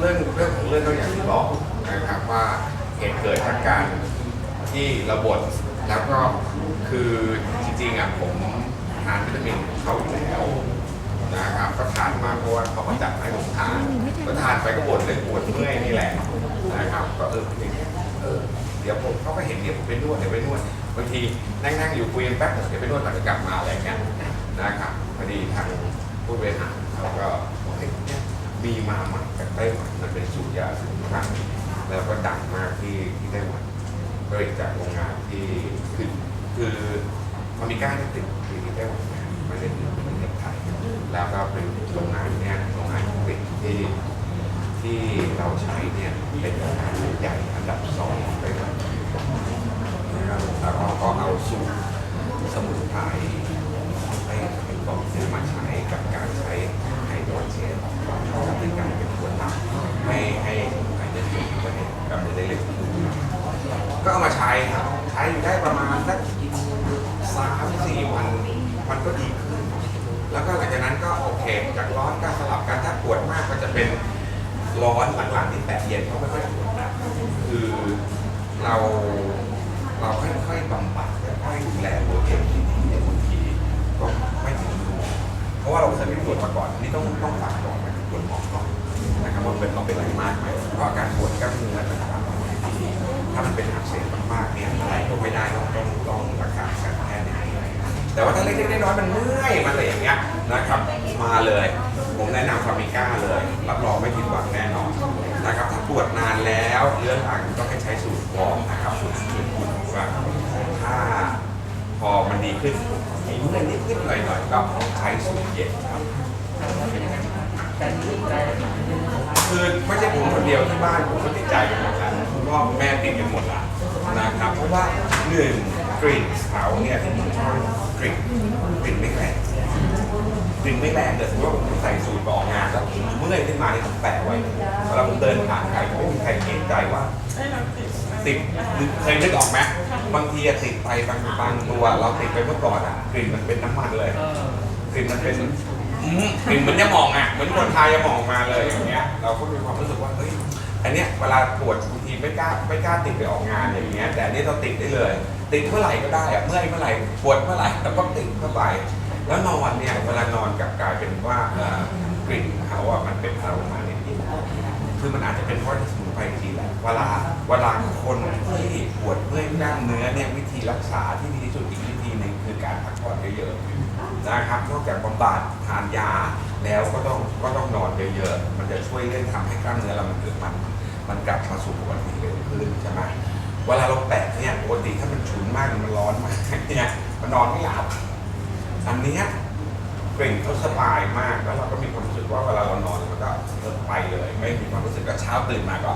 เรื่องเรื่องของเรื่องก็อย่างที่บอกนะครับว่าเหตุเกิดจากการที่ระบดแล้วก็คือจริงๆอะผมทานวิตามินเขาอยู่แล้วนะครับก็ทานมาเพราะว่าเขาก็จัดให้ผมทานก็ทานไปก็บ่นเรื่องปวดเมื่อยนี่แหละนะครับก็เออเออเดี๋ยวผมเขาก็เห็นเดี๋ยวผมไปนวดเดี๋ยวไปนวดบางทีนั่งๆอยู่คุยกันแป๊บเดี๋ยวไปนวดก่อนจะกลับมาอะไรอย่างเงี้ยนะครับพอดีทางผู้บริหารเขาก็บอกให้เนี่ยมีมาใหม่ก ไต้หวันมันเป็นสูตรยาสมุนไพรแล้วก็ดังมากที่ที่ไต้หวันผลิตจากโรงงานที่คือคือฟามิกาที่ติดอยู่ที่ไต้หวันนะไม่ได้อยู่ในประเทศไทยแล้วก็เป็นโรงงานเนี่ยโรงงานผลิตที่ที่เราใช้เนี่ยเป็นโรงงานใหญ่อันดับสองของไต้หวันนะครับแล้วก็ก็เอาสูตรสมุนไพรให้เป็นกองเนี่ยมาใช้กับการใช้ไฮโดรเจน กับในการเป็นตัวตั้งให้ให้หายใจอยู่ที่ประเทศกับในได้เล็กก็เอามาใช้ครับใช้อยู่ได้ประมาณสักสามสี่วันมันก็ดีขึ้น แล้วก็หลังจากนั้นก็โอเคจากร้อนก็สลับกันถ้าปวดมากก็จะเป็นร้อนหลังๆที่แตะเย็นก็ไม่ค่อยปวดนะคือเราเราค่อยๆบำบัดค่อยๆดูแลตัวเองดีๆในบางทีก็ไม่ถึงเพราะว่าเราเคยไปตรวจมาก่อนนี่ต้องต้องฝากก่อนไปตรวจหมอก่อนนะครับว่าเป็นเราเป็นอะไรมากไหมเพราะอาการปวดกล้ามเนื้อต่าง ถ้ามันเป็นอักเสบมากๆเนี่ยอะไรก็ไม่ได้ต้องต้องต้องรักษาการแพทย์อย่างไรแต่ว่าถ้าเล็กๆน้อยๆมันเมื่อยมันอะไรอย่างเงี้ยนะครับ มาเลย ผมแนะนำฟามิก้าเลย รับรองไม่ผิดหวังแน่นอนนะครับถ้าปวดนานแล้วเรื้อรังก็ให้ใช้สูตรวอร์มนะครับสูตรสูตรคุณว่าถ้าพอมันดีขึ้นมีเมื่อยนิดนิดหน่อยหน่อยๆก็ใช้สูตรเย็นครับคือไม่ใช่ผมคนเดียวที่บ้านผมก็ติดใจกันหมดแล้วคุณ พ่อคุณแม่ติดกันหมดละนะครับเพราะว่าหนึ่งกลิ่นเขาเนี่ยที่ผมชอบกลิ่นกลิ่นไม่แรงกลิ่นไม่แรงแต่สมมติว่าผมใส่สูตรไปออกงานแล้วผมเมื่อยขึ้นมาเนี่ยผมแปะไว้เวลาผมเดินผ่านใครก็ไม่มีใครเกรงใจว่าติดเคยนึกออกไหมบางทีอะติดไปบางบางตัว เราติดไปเมื่อก่อนอะกลิ่นมันเป็นน้ำมันเลยกลิ่นมันเป็นอืมกลิ่นเหมือนยาหมองอะเหมือนคนทายยาหมองมาเลยอย่างเงี้ย เราก็มีความรู้สึกว่าเฮ้ย อันเนี้ยเวลาปวดบางทีไม่กล้าไม่กล้าติดไปออกงานอย่างเงี้ยแต่อันนี้เราติดได้เลย ติดเมื่อไหร่ก็ได้อะเมื่อยเมื่อไหร่ปวดเมื่อไหร่เราก็ติดเข้าไป แล้วนอนเนี่ยเวลานอนกลับกลายเป็นว่ากลิ่นเขาอะมันเป็นอารมาเนี่คือมันอาจจะเป็นเพราะสมุนไพรจริงแหละเวลาเวลาคนที่ปวดเมื่อยกล้ามเนื้อเนี่ยวิธีรักษาที่ดีที่สุดอีกวิธีหนึ่งคือการพักผ่อนเยอะๆนะครับนอกจากบำบัดทานยาแล้วก็ต้องก็ต้องนอนเยอะๆมันจะช่วยเรื่องทำให้กล้ามเนื้อเรามันเกิดมัน มันกลับมาสู่ปกติเร็วขึ้นใช่ไหมเวลาเราแปะเนี่ยปกติถ้ามันฉุนมากมันร้อนมากเนี่ยมันนอนไม่หลับอันเนี้ยกลิ่นเขาสบายมากแล้วเราก็มีความรู้สึกว่าเวลาเรานอนมันก็เออไปเลย ไม่มีความรู้สึกก็เช้าตื่นมาก็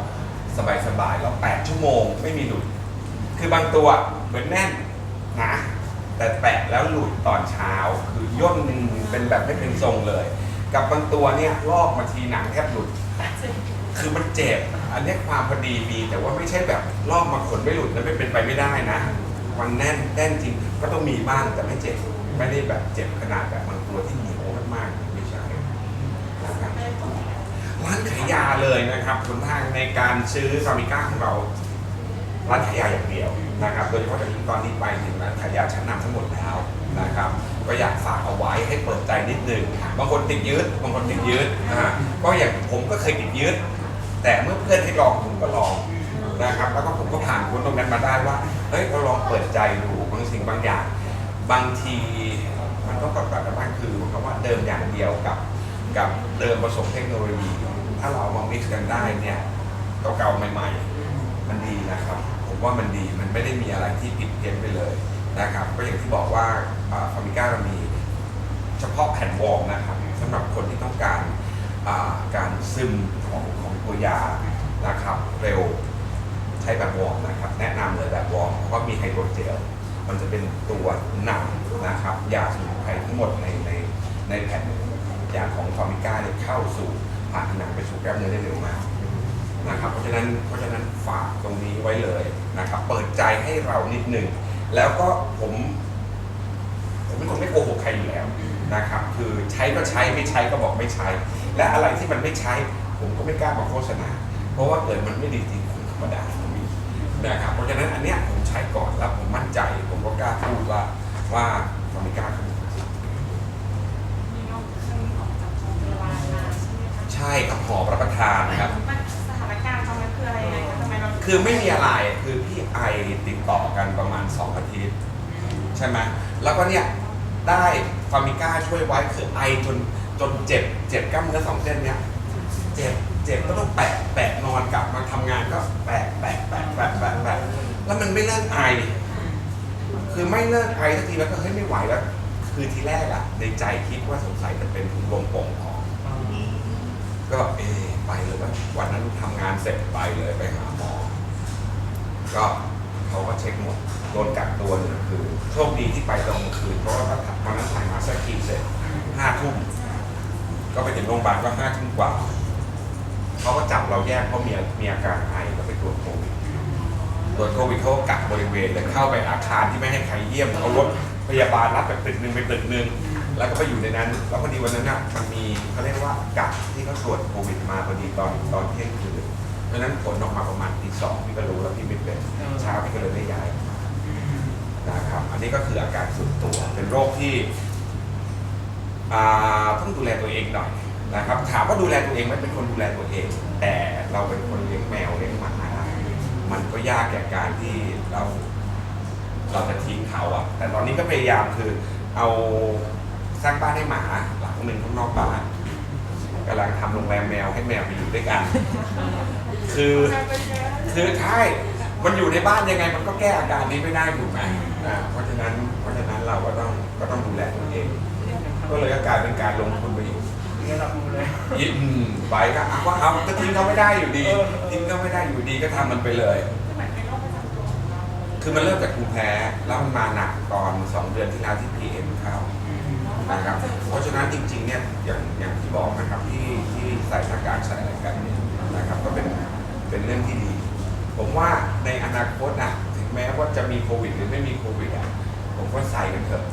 สบายสบายๆแล้วแปดชั่วโมงไม่มีหลุด คือบางตัวเหมือนแน่นนะแต่แปะแล้วหลุดตอนเช้าคือย่นเป็นแบบไม่เป็นทรงเลย กับบางตัวเนี่ยลอกมาทีหนังแทบหลุด คือมันเจ็บ อันนี้ความพอดีมีแต่ว่าไม่ใช่แบบลอกมาขนไม่หลุดแล้วไม่เป็นไปไม่ได้นะมันแน่นแน่นจริงก็ต้องมีบ้างแต่ไม่เจ็บไม่ได้แบบเจ็บขนาดแบบบางตัวที่เหนียวมากๆไม่ใช่นะครับร้านขายยาเลยนะครับหนทางในการซื้อซามิก้าของเราร้านขายยาอย่างเดียวนะครับ โดยเฉพาะอย่างยิ่งตอนนี้ไปถึงร้านขายยาชั้นนำทั้งหมดแล้วนะครับ ก็อยากฝากเอาไว้ให้เปิดใจนิดนึงบางคนติดยืดบางคนติดยืดอ่าก็อย่างผมก็เคยติดยืด แต่เมื่อเพื่อนให้ลองผมก็ลองนะครับ แล้วก็ผมก็ผ่านพ้นตรงนั้นมาได้ว่าเฮ้ยเราลองเปิดใจดูบางสิ่งบางอย่าง บางทีมันก็กลับกันบ้างคือคำว่าเดิมอย่างเดียวกับ กับเดิมผสมเทคโนโลยี ถ้าเราเอามา mix กันได้เนี่ยเก่าๆใหม่ๆ มันดีนะครับ ผมว่ามันดีมันไม่ได้มีอะไรที่ผิดเพี้ยนไปเลยนะครับ ก็อย่างที่บอกว่าฟามิก้าเรามีเฉพาะแผ่นวอร์นะครับสำหรับคนที่ต้องการการซึมของของ ตัวยานะครับเร็วใช้แบบวอร์มนะครับ แนะนำเลยแบบวอร์มเพราะมีไฮโดรเจลมันจะเป็นตัวนำนะครับยาสมุนไพรทั้งหมดในในในแผ่นยาของฟาร์มิก้าเนี่ยเข้าสู่ผ่านผนังไปสู่แก้มเนื้อได้เร็วมากนะครับเพราะฉะนั้นเพราะฉะนั้นฝากตรงนี้ไว้เลยนะครับ เปิดใจให้เรานิดหนึ่งแล้วก็ผมผมเป็นคนไม่โกหกใครอยู่แล้วนะครับ คือใช้ก็ใช้ไม่ใช้ก็บอกไม่ใช้ และอะไรที่มันไม่ใช้ ผมก็ไม่กล้ามาโฆษณา เพราะว่าเกิดมันไม่ดีจริงผมธรรมดาผมมีนะครับเพราะฉะนั้นอันเนี้ยผมใช้ก่อนแล้วผมมั่นใจ ผมก็กล้าพูดว่าว่าฟาร์มิก้าคือมีน้องเคยออกจากโรงพยาบาลมาใช่ไหมคะใช่ครับหอรับประทานนะครับ มันสถานการณ์ตอนนั้นคืออะไรยังไงคะทำไมเราคือไม่มีอะไรคือพี่ไอติดต่อกันประมาณ2อาทิตย์ใช่ไหมแล้วก็เนี่ยได้ฟาร์มิก้าช่วยไว้คือไอจนจนเจ็บเจ็บกล้ามเนื้อสองเส้นเนี้ย เจ็บเจ็บก็ต้องแปะแปะนอนกลับมาทำงานก็แปะแปะแปะแปะแปะแปะแล้วมันไม่เลิกไอคือไม่เลิกไอสักทีแล้วก็เฮ้ยไม่ไหวแล้ว คือทีแรกอะในใจคิดว่าสงสัยจะเป็นถุงลมโป่งของ ก็เอไปเลยว่าวันนั้นทำงานเสร็จไปเลยไปหาหมอ ก็เขาก็เช็คหมดโดนกักตัวหนึ่งคืนโชคดีที่ไปตอนกลางคืนเพราะว่าตอนนั้นถ่ายมาสเตอร์คีเสร็จห้าทุ่มก็ไปถึงโรงพยาบาลก็ห้าทุ่มกว่า เขาก็จับเราแยกเพราะมีมีอาการไอก็ไปตรวจโควิดตรวจโควิดเขาก็กักบริเวณเลยเข้าไปอาคารที่ไม่ให้ใครเยี่ยมเอารถพยาบาลรับจากตึกหนึ่งไปตึกหนึ่งแล้วก็ไปอยู่ในนั้น แล้วพอดีวันนั้นน่ะมันมีเขาเรียกว่ากักที่เขาตรวจโควิดมาพอดีตอนตอนเที่ยงคืนเพราะฉะนั้นผลออกมาประมาณตีสองพี่ก็รู้แล้วพี่ไม่เป็นเช้าพี่ก็เลยได้ย้ายนะครับ อันนี้ก็คืออาการส่วนตัว เป็นโรคที่ต้องดูแลตัวเองหน่อย นะครับถามว่าดูแลตัวเองไหมเป็นคนดูแลตัวเอง แต่เราเป็นคนเลี้ยงแมวเลี้ยงหมามันก็ยากแก่การที่เราเราจะทิ้งเขาอะแต่ตอนนี้ก็พยายามคือเอาสร้างบ้านให้หมาหลังหนึ่งข้างนอกบ้านกำลังทำโรงแรมแมวให้แมวไปอยู่ด้วยกัน คือคือใช่มันอยู่ในบ้านยังไง มันก็แก้อาการนี้ไม่ได้ถูกไหมอ่าเพราะฉะนั้นเพราะฉะนั้นเราก็ต้องก็ต้องดูแลตัวเอง ก็เลยก็กลายเป็นการลงทุน ไปอยู่เงี้ยเราดูเลย ยิมไปก็เอาว่าเอาก็ทิ้งเขาไม่ได้อยู่ดีทิ้งเขาไม่ได้อยู่ดีก็ทำมันไปเลย คือเหมือนเป็นโรคประจำตัวของเราคือมันเริ่มจากภูมิแพ้แล้วมันมาหนักตอนสองเดือนที่แล้วที่ PM เข้า นะครับ เพราะฉะนั้นจริงๆ เนี่ย อย่างอย่างที่บอกนะครับที่ที่ใส่หน้ากากใส่อะไรกันเนี่ยนะครับ ก็เป็นเป็นเรื่องที่ดี ผมว่าในอนาคตอะถึงแม้ว่าจะมีโควิด หรือไม่มีโควิดอะ ผมก็ใส่กันเถอะ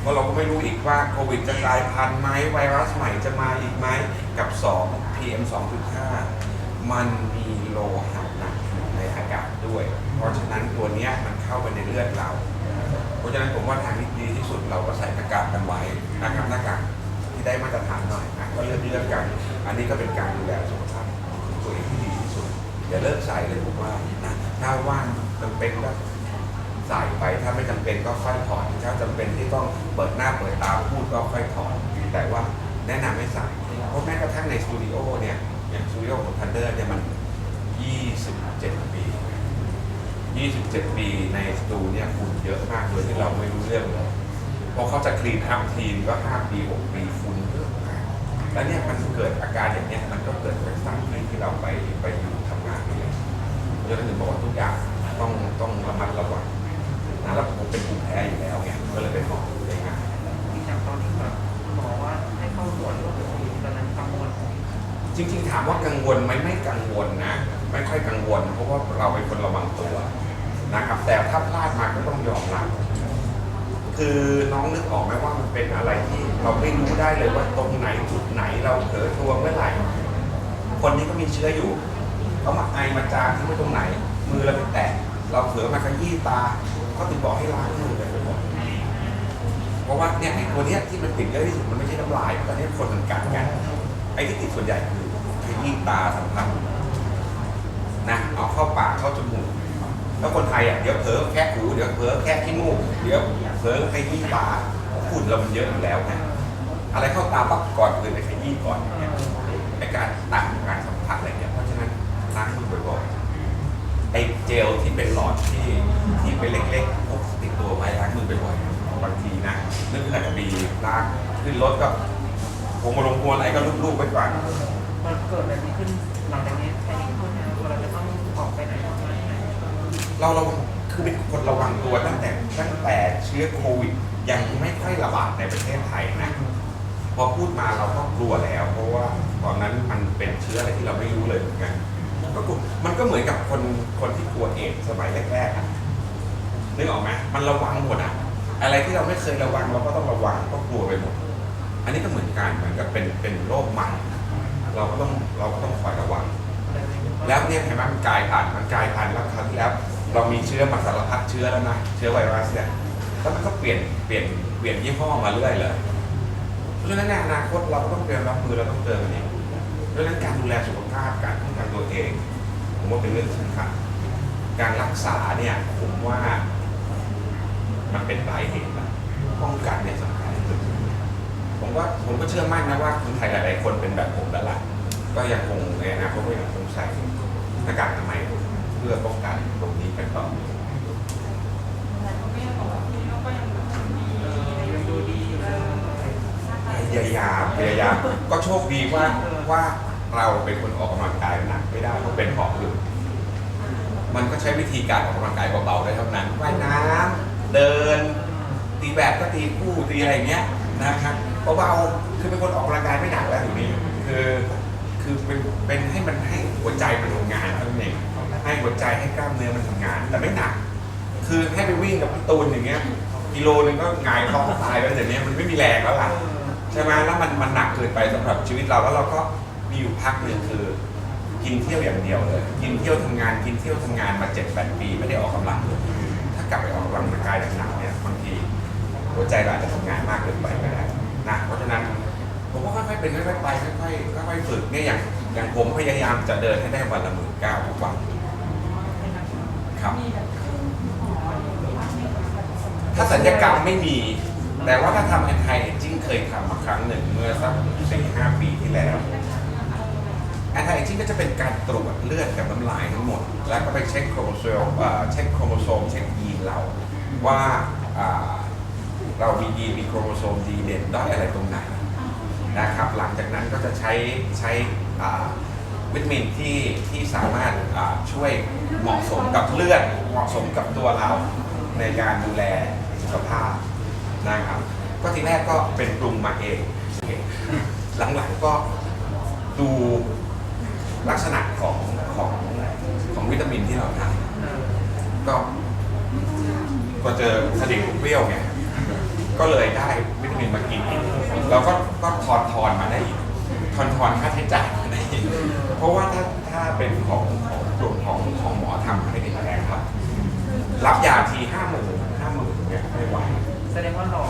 เพราะเราก็ไม่รู้อีกว่าโควิดจะกลายพันธุ์ไหมไวรัสใหม่จะมาอีกไหมกับ 2 PM 2.5 มันมีโลหะหนักอยู่ในอากาศด้วย เพราะฉะนั้นตัวเนี้ยมันเข้าไปในเลือดเรา เพราะฉะนั้นผมว่าทางที่ดีที่สุดเราก็ใส่หน้ากากกันไว้นะครับหน้ากากที่ได้มาตรฐานหน่อยนะก็เลือกเลือกกัน อันนี้ก็เป็นการดูแลสุขภาพของตัวเองที่ดีที่สุดอย่าเลิกใส่เลยผมว่านะถ้าว่างจำเป็นก็ ใส่ไป ถ้าไม่จำเป็นก็ค่อยถอดถ้าจำเป็นที่ต้องเปิดหน้าเปิดตาพูดก็ค่อยถอดแต่ว่าแนะนำให้ใส่เพราะแม้กระทั่งในสตูดิโอเนี่ยอย่างสตูดิโอของทันเดอร์เนี่ยมัน 27 ปี 27 ปีในสตูเนี่ยฝุ่นเยอะมากโดยที่เราไม่รู้เรื่องเลยพอเขาจะคลีนอัพทีมก็ 5 ปี 6 ปีฝุ่นเยอะมากแล้วเนี่ยมันเกิดอาการอย่างเนี้ยมันก็เกิดจากสาเหตุที่เราไปไปอยู่ทำงานนี่แหละเพราะฉะนั้นถึงบอกว่าทุกอย่างต้องต้องระมัดระวัง นะแล้วผมเป็นภูมิแพ้อยู่แล้วไงก็เลยเป็นหมอได้ง่ายที่จากตอนที่แบบหมอว่าให้เข้าตรวจโรคโควิดตอนนั้นกังวลจริงๆถามว่ากังวลไหมไม่กังวลนะ ไม่ค่อยกังวล เพราะว่าเราเป็นคนระวังตัวนะครับ แต่ถ้าพลาดมาก็ต้องยอมรับคือน้องนึกออกไหมว่ามันเป็นอะไรที่เราไม่รู้ได้เลยว่าตรงไหนจุดไหนเราเผลอตัวเมื่อไหร่ คนนี้ก็มีเชื้ออยู่เขามาไอมาจามที่ไว้ตรงไหน มือเราไปแตะ เราเผลอมาขยี้ตาก็ถึงบอกให้ล้างมือกันไปหมดเพราะว่าเนี่ยไอ้ตัวเนี้ยที่มันติดเยอะที่สุดมันไม่ใช่น้ำลายตอนนี้คนมันกัดกันไอ้ที่ติดส่วนใหญ่คือขยี้ตาสัมผัสนะเอาเข้าปากเข้าจมูกแล้วคนไทยอะเดี๋ยวเผลอแค่หูเดี๋ยวเผลอแค่ขี้มูกเดี๋ยวเผลอขยี้ตาฝุ่นเรามันเยอะอยู่แล้วไงอะไรเข้าตาปั๊บก่อนเลยไปขยี้ก่อนเนี่ยไอการตัดการสัมผัสอะไรเนี่ยเพราะฉะนั้นล้างมือบ่อยๆ ไอเจลที่เป็นหลอดที่ที่เป็นเล็กๆพกติดตัวไว้ล้างมือบ่อยๆบางทีนะนึกอาจจะมีล้างขึ้นรถก็ผมมาลงพวนอะไรก็ลูบๆไว้ก่อนมันเกิดแบบนี้ขึ้นหลังจากนี้แค่นี้ขึ้นนะเราจะต้องออกไปไหนออกมาไหนเราเราคือเป็นคนระวังตัวตั้งแต่ตั้งแต่เชื้อโควิด ยังไม่ค่อยระบาดในประเทศไทยนะพอพูดมาเราก็กลัวแล้ว เพราะว่าตอนนั้นมันเป็นเชื้ออะไรที่เราไม่รู้เลยเหมือนกัน ก็กลัวมันก็เหมือนกับคนคนที่กลัวเอดสมัยแรกๆอะนึกออกไหมมันระวังหมดอะอะไรที่เราไม่เคยระวังเราก็ต้องระวังก็กลัวไปหมด อันนี้ก็เหมือนกันเหมือนกับเป็นเป็นโรคใหม่เราก็ต้องเราก็ต้องคอยระวัง แล้วเนี่ยเห็นไหมมันกลายพันธุ์มันกลายพันธุ์แล้วคราวที่แล้ว เรามีเชื้อมาสารพัดเชื้อแล้วนะเชื้อไวรัสเนี่ยแล้วมันก็เปลี่ยนเปลี่ยนเปลี่ยนยี่ห้อมาเรื่อยเลยเพราะฉะนั้นในอนาคตเราก็ต้องเตรียมรับมือเราต้องเจอมันเอง เพราะฉะนั้นการดูแลสุขภาพการป้องกันตัวเอง ผมว่าเป็นเรื่องสำคัญการรักษาเนี่ยผมว่ามันเป็นปลายเหตุนะป้องกันเนี่ยสำคัญที่สุดผมว่าผมก็เชื่อมั่นนะว่าคนไทยหลายๆคนเป็นแบบผมแล้วล่ะก็ยังคงในอนาคตก็ยังคงใส่หน้ากากอนามัยเพื่อป้องกันตรงนี้กันต่อ แต่ก็ไม่ได้บอกว่าพี่ก็ยังแบบดี เออยังดูดีอยู่เลย พยายามพยายามก็โชคดีว่าว่าเราเป็นคนออกกำลังกายหนักไม่ได้เพราะเป็นหอบหืดมันก็ใช้วิธีการออกกำลังกายเบาๆได้เท่านั้นว่ายน้ำเดิน ตีแบบก็ตีคู่ตีอะไรอย่างเงี้ยนะครับเบาๆคือเป็นคนออกกำลังกายไม่หนักแล้วอยู่นี้คือคือเป็นเป็นให้มันให้หัวใจมันทำงานเท่านั้นเองให้หัวใจให้กล้ามเนื้อมันทำงาน แต่ไม่หนัก คือให้ไปวิ่งกับพี่ตูนอย่างเงี้ยกิโลนึงก็งายท้องตายแล้วเดี๋ยวนี้มันไม่มีแรงแล้วล่ะ ใช่ไหมแล้วมันมันหนักเกินไปสำหรับชีวิตเราแล้วเราก็มีอยู่พักหนึ่งคือกินเที่ยวอย่างเดียวเลย กินเที่ยวทำงานกินเที่ยวทำงานมาเจ็ดแปดปีไม่ได้ออกกำลังเลยถ้ากลับไปออกกำลังกายหนักเนี่ยบางทีหัวใจเราอาจจะทำงานมากเกินไปก็ได้นะเพราะฉะนั้นผมว่าค่อยๆเป็นค่อยๆไปค่อยๆค่อยๆฝึกเนี่ยอย่างอย่างผมพยายามจะเดินให้ได้วันละหมื่นเก้าทุกวันครับ ถ้าสัญญกรรมไม่มี แต่ว่าถ้าทำแอนไทเอจจิ้ งเคยทำมาครั้งหนึ่งเมื่อสักสี่ห้าปีที่แล้วแอนไทเอจจิ้งก็จะเป็นการตรวจเลือดกับน้ำลายทั้งหมด แล้วก็ไปเช็คโครโมโซมเช็คโครโมโซมเช็คยีนเราว่าเรามียีนมีโครโมโซมดีเด่นด้อยอะไรตรงไหนนะครับ หลังจากนั้นก็จะใช้ใช้วิตามินที่ที่สามารถช่วยเหมาะสมกับเลือดเหมาะสมกับตัวเราในการดูแลสุขภาพนะครับ ก็ทีแรกก็เป็นปรุงมาเอง หลังๆก็ดูลักษณะของของของวิตามินที่เราทานก็ก็เจอสดิบเปรี้ยวไงก็เลยได้วิตามินมากินอีกเราก็ก็ทอนทอนมาได้อีกทอนทอนค่าใช้จ่ายมาได้อีกเพราะว่าถ้าถ้าเป็นของของกลุ่มของของหมอทำให้เป็นแพงครับ รับยาทีห้าหมื่นห้าหมื่นเนี่ยไม่ไหวแสดงว่าหลอ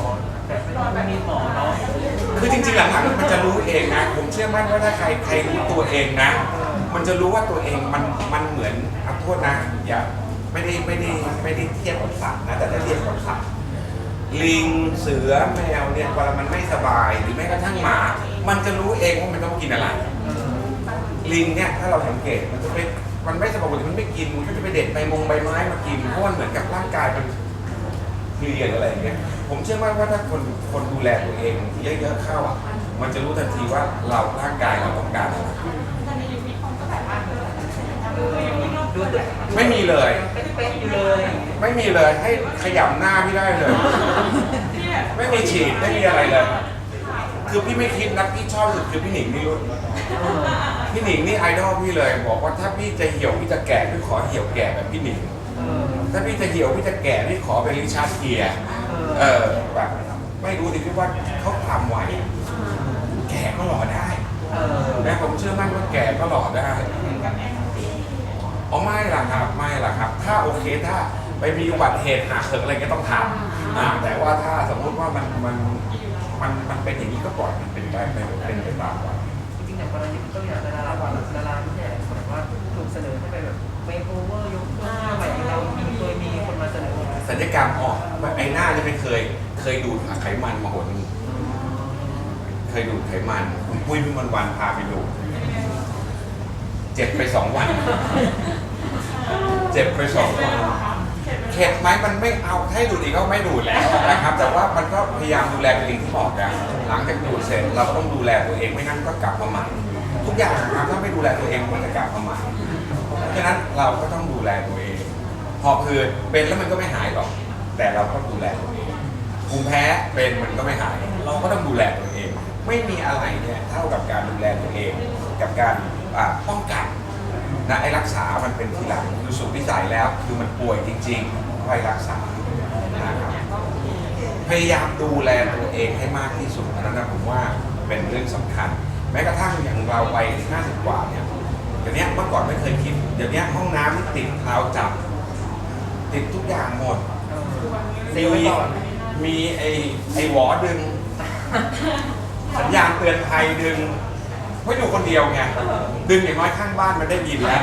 แบบไม่ต้องมีหมอเนาะคือจริงๆหลังๆมันจะรู้เองนะ ผมเชื่อมั่นว่าถ้าใครใครรู้ตัวเองนะ มันจะรู้ว่าตัวเองมันมันเหมือนอัโทษนะอย่าไม่ได้ไม่ได้ไม่ได้เทียบกับสัตว์นะแต่ถ้าเทียบกับสัตว์ลิงเสือแมวเนี่ยเวลามันไม่สบายหรือแม้กระทั่งหมา มันจะรู้เองว่ามันต้องกินอะไร ลิงเนี่ยถ้าเราสังเกตมันจะเป็นมันไม่สบายมันไม่กินมันก็จะไปเด็ดใบมงใบไม้มากินเพราะมันเหมือนกับร่างกายมัน เรียนอะไรอย่างเงี้ยผมเชื่อมั่นว่าถ้าคนคนดูแลตัวเองเยอะๆเข้าอะมันจะรู้ทันทีว่าเราร่างกายเราต้องการอะไรต่ในยุคนี้คนก็แบบว่าเออเออดูตึกไม่มีเลยเป๊ะๆอยู่เลย ไม่มีเลยให้ขยำหน้าพี่ได้เลย ไม่มีฉีดไม่มีอะไรเลย คือพี่ไม่คิดนะพี่ชอบสุดคือพี่หนิงนี่รุ่นพี่หนิงนี่ไอดอลพี่เลย บอกว่าถ้าพี่จะเหี่ยวพี่จะแก่พี่ขอเหี่ยวแก่แบบพี่หนิง ถ้าพี่จะเหี่ยวพี่จะแก่พี่ขอเป็นริชาร์ดเกียร์เออแบบไม่รู้ดิพี่ว่าเขาทำไว้แก่ก็หล่อได้เออนะผมเชื่อมั่นว่าแก่ก็หล่อได้กับแอนตีอ๋อไม่ล่ะครับไม่ล่ะครับ ถ้าโอเคถ้าไปมีอุบัติเหตุหักเหิกอะไรก็ต้องทำอ่าแต่ว่าถ้าสมมุติว่ามันมันมันมันเป็นอย่างนี้ก็ปล่อยมันเป็นไปเป็นเป็นไปตามวันจริงๆอย่างกรณีที่ตัวอย่างดาราวันดาราที่เนี่ยแบบว่าถูกเสนอให้ไปแบบ เมคโอเวอร์ยกเครื่องหน้าใหม่เรามีเคยมีคนมาเสนอสัญญกรรมออกไอ้หน้าจะไม่เคย เคยดูดไขมันมาหนเคยดูดไขมันคุณปุ้ยพี่มันวันพาไปดูดเจ็บไปสองวัน เจ็บไปสองวันเข็ดไหมมันไม่เอาให้ดูดอีกก็ไม่ดูดแล้วนะครับ แต่ว่ามันก็พยายามดูแลตัวเองที่บอกนะหลังจากดูดเสร็จเราก็ต้องดูแลตัวเองไม่งั้นก็กลับมาใหม่ ทุกอย่างนะครับถ้าไม่ดูแลตัวเองมันจะกลับมาใหม่เพราะฉะนั้นเราก็ต้องดูแลตัวเองหอบหืดเป็นแล้วมันก็ไม่หายหรอก แต่เราก็ดูแลตัวเองภูมิแพ้เป็นมันก็ไม่หาย เราก็ต้องดูแลตัวเอง ไม่มีอะไรเนี่ยเท่ากับการดูแลตัวเอง กับการป้องกันนะไอ้รักษา มันเป็นทีหลังคือสุดวิสัยแล้ว คือมันป่วยจริงๆค่อยรักษานะครับพยายามดูแลตัวเองให้มากที่สุดนั้นนะผมว่าเป็นเรื่องสำคัญ แม้กระทั่งอย่างเราวัย50 กว่าเนี่ยเดี๋ยวนี้เมื่อก่อนไม่เคยคิด เดี๋ยวนี้ห้องน้ำนี่ติดคลาวจับ ติดทุกอย่างหมดเออเซฟไว้ก่อนมีไอ้ไอ้หวอดึง สัญญาณเตือนภัยดึงไม่ดูคนเดียวไงดึงอย่างน้อยข้างบ้านมันได้ยินแล้ว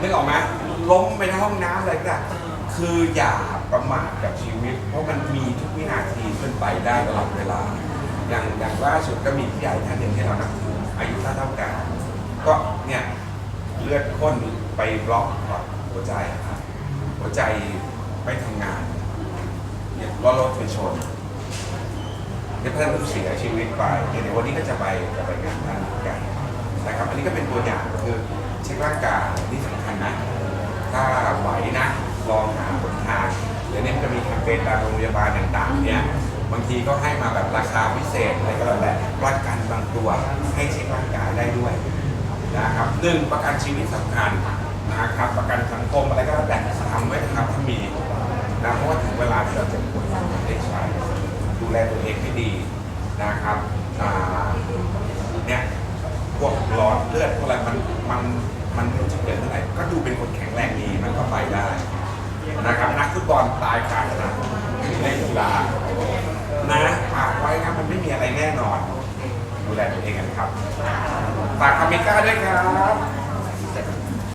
นึกออกไหมล้มไปในห้องน้ำอะไรก็ได้คืออย่าประมาทกับชีวิต เพราะมันมีทุกวินาทีขึ้นไปได้ตลอดเวลา อย่างอย่างล่าสุดก็มีพี่ใหญ่ท่านหนึ่งที่เรานับถืออายุเท่าเท่าๆกันก็เนี่ยเลือดข้นไปบล็อกหัวใจครับหัวใจไม่ทำงานเนี่ยล้อรถไปชนเนี่ยท่านเสียชีวิตไปเดี๋ยววันนี้ก็จะไปจะไปงานท่านเหมือนกันนะครับอันนี้ก็เป็นตัวอย่างคือเช็คร่างกายนี่สำคัญนะถ้าไหวนะลองหาหนทางเดี๋ยวนี้จะมีแคมเปญตามโรงพยาบาลต่างๆเนี่ย บางทีก็ให้มาแบบราคาพิเศษอะไรก็แล้วแต่ประกันบางตัวให้เช็คร่างกายได้ด้วยนะครับหนึ่งประกันชีวิตสำคัญนะครับประกันสังคมอะไรก็แล้วแต่ทำไว้นะครับถ้ามีนะเพราะว่าถึงเวลาที่เราจะป่วยเราได้ใช้ดูแลตัวเองให้ดีนะครับเนี่ยพวกหลอดเลือดพวกอะไรมันมันมันจะเกิดเมื่อไหร่ก็ดูเป็นคนแข็งแรงดีมันก็ไปได้นะครับนักฟุตบอลตายขาดนะในกีฬา นะฝากไว้นะมันไม่มีอะไรแน่นอน ดูแลตัวเองกันครับฝากคาเมก้าด้วยครับ